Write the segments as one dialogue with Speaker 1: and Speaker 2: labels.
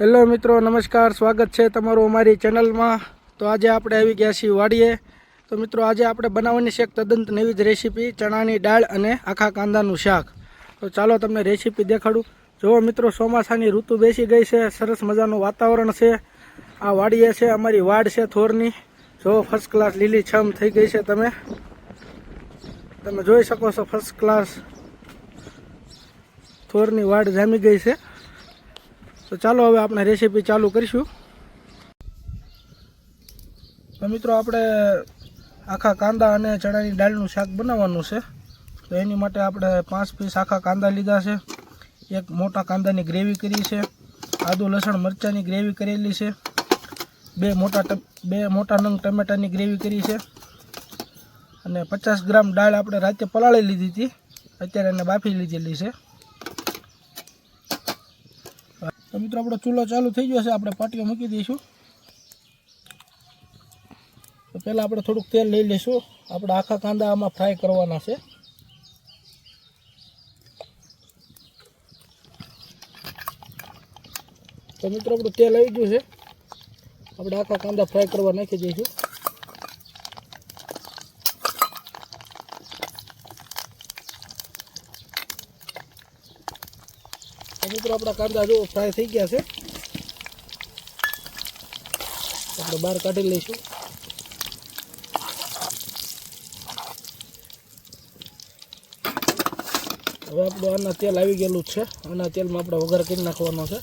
Speaker 1: Hello મિત્રો, નમસ્કાર, સ્વાગત છે તમારું અમારી ચેનલમાં. તો આજે આપણે આવી ગયા છીએ વાડીએ. તો મિત્રો, આજે આપણે બનાવવાની છે એક તદ્દન નવી જ રેસીપી, ચણાની દાળ અને આખા કાંદાનું શાક. તો ચાલો તમને રેસીપી દેખાડું. જુઓ મિત્રો, ચોમાસાની ઋતુ બેસી ગઈ છે, સરસ મજાનું વાતાવરણ છે. આ વાડીએ છે, અમારી વાડ છે, થોરની. જુઓ ફર્સ્ટ ક્લાસ લીલી છમ થઈ ગઈ છે તમે. તમે જોઈ શકો છો ફર્સ્ટ ક્લાસ થોરની વાડ જામી ગઈ છે. તો ચાલો હવે આપણે રેસીપી ચાલુ કરીશું. તો મિત્રો આપણે આખા કાંદા અને ચણાની દાળનું શાક બનાવવાનું છે. તો એની માટે આપણે પાંચ પીસ આખા કાંદા લીધા છે. એક મોટા કાંદાની ગ્રેવી કરી છે. આદુ, લસણ, મરચાંની ગ્રેવી કરેલી છે. બે મોટા બે મોટા નંગ ટમેટાની ગ્રેવી કરી છે. અને પચાસ ગ્રામ દાળ આપણે રાતે પલાળી લીધી હતી. અત્યારે એને બાફી લીધેલી છે. તો મિત્રો, આપણો ચૂલો ચાલુ થઈ ગયો છે. આપણે પાટીઓ મૂકી દઈશું. તો પહેલાં આપણે થોડુંક તેલ લઈ લઈશું. આપણે આખા કાંદા આમાં ફ્રાય કરવાના છે. તો મિત્રો, આપણું તેલ આવી ગયું છે. આપણે આખા કાંદા ફ્રાય કરવા નાખી દઈશું. તો મિત્રો આપણા કાંદા જો ફ્રાય થઈ ગયા છે. આપણે બહાર કાઢી લઈશું. હવે આપણું આના તેલ આવી ગયેલું જ છે. આના તેલમાં આપણે વઘાર કરી નાખવાનો છે.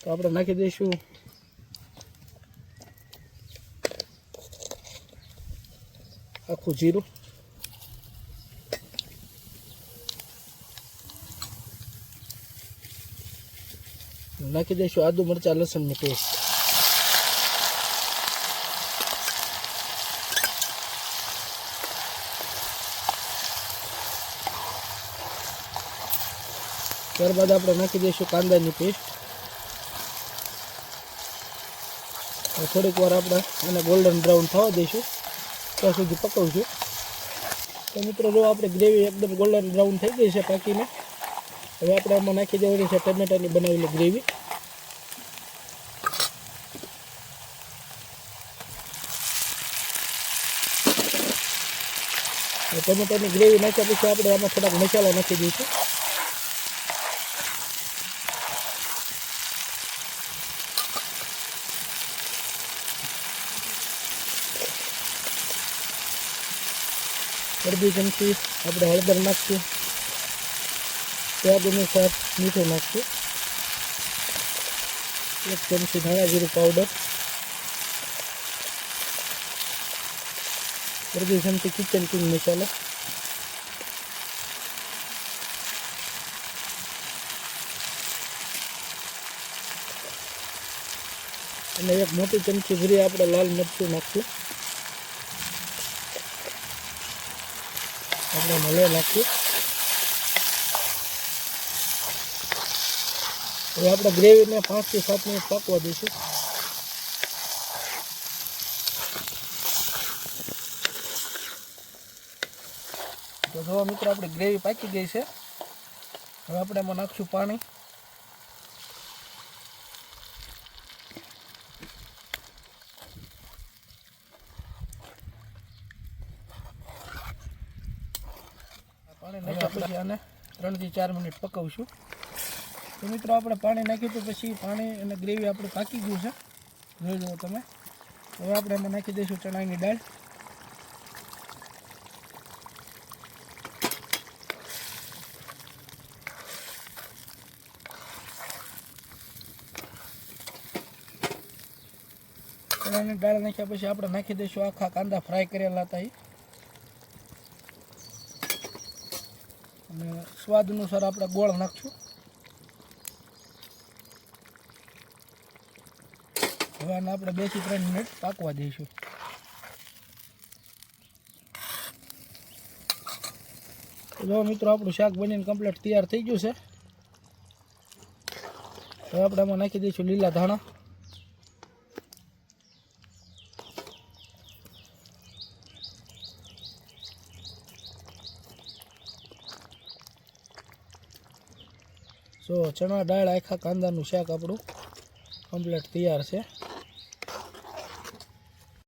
Speaker 1: તો આપણે નાખી દઈશું. આખું જીરું. નાખી દઈશું. આદુ મરચાં લસણની પેસ્ટ. ત્યારબાદ આપણે નાખી દઈશું કાંદાની પેસ્ટ. થોડીક વાર આપણે એને ગોલ્ડન બ્રાઉન થવા દઈશું. ત્યાં સુધી પકવશું. તો મિત્રો, જો આપણે ગ્રેવી એકદમ ગોલ્ડન બ્રાઉન થઈ ગઈ છે પાકીને, હવે આપણે આમાં નાખી દેવાની છે ટમેટાની બનાવેલી ગ્રેવી. ટમેટાની ગ્રેવી નાખ્યા પછી આપણે, આમાં થોડાક મસાલા નાખી દઈશું. અડધી ચમચી આપણે હળદર નાખીશું. સ્વાદ અનુસાર મીઠું નાખશું. એક ચમચી ધાણા જીરું પાવડર અડધી ચમચી કિચન કિંગ મસાલો અને એક મોટી ચમચી ભરી આપણે લાલ મરચું નાખશું. આપણે મલાઈ નાખીએ. હવે આપણે ગ્રેવીને પાંચથી સાત મિનિટ પાકવા દઈશું. તો જો મિત્રો આપણી ગ્રેવી પાકી ગઈ છે. હવે આપણે એમાં નાખશું પાણી. પાણી નાખ્યા પછી આને ત્રણથી ચાર મિનિટ પકવશું. તો મિત્રો આપણે પાણી નાખ્યું તો પછી પાણી અને ગ્રેવી આપણે પાકી ગયું છે. જોઈ લો તમે. હવે આપણે એમાં નાખી દઈશું ચણાની દાળ. ચણાની દાળ નાખ્યા પછી આપણે નાખી દઈશું આખા કાંદા ફ્રાય કરેલા હતા અને સ્વાદ અનુસાર આપણે ગોળ નાખશું. હવે આને આપણે બેથી ત્રણ મિનિટ પાકવા દઈશું. જો મિત્રો, આપણું શાક બનીને કમ્પ્લીટ તૈયાર થઈ ગયું છે. હવે આપણે આમાં નાખી દઈશું લીલા ધાણા. જો ચણા દાળ આખા કાંદાનું શાક આપણું કમ્પ્લીટ તૈયાર છે.